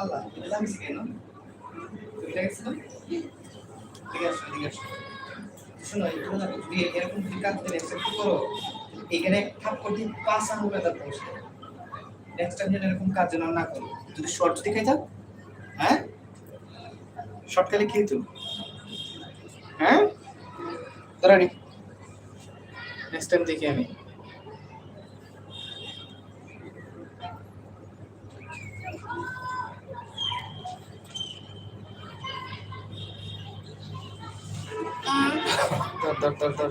আল্লাহ এটা জানিস কেন এটা গেছিল ঠিক আছে ঠিক আছে শোনো এগুলো না যদি এরকম যদি কাজ করে অ্যাকসেপ্ট করো এখানে ঠাপ করতে পাঁচ আঙুল ব্যথা পৌঁছে নেক্সট টাইম যেন এরকম কাজ যেন না করো। যদি শর্ট যদি খাই হ্যাঁ? শর্ট খেলে খেয়ে তুমি হ্যাঁ? ধরানি নেক্সট টাইম দেখি আমি। ধর ধর ধর ধর।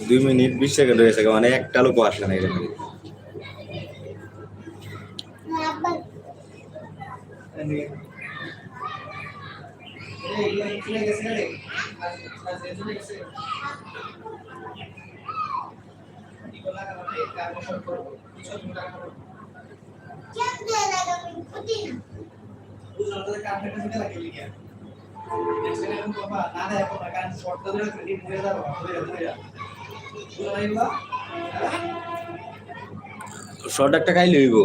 দুই মিনিট বিশ সেকেন্ড হয়েছে মানে একটা লোক আসে না এখানে শর্ট একটা হইব লইব।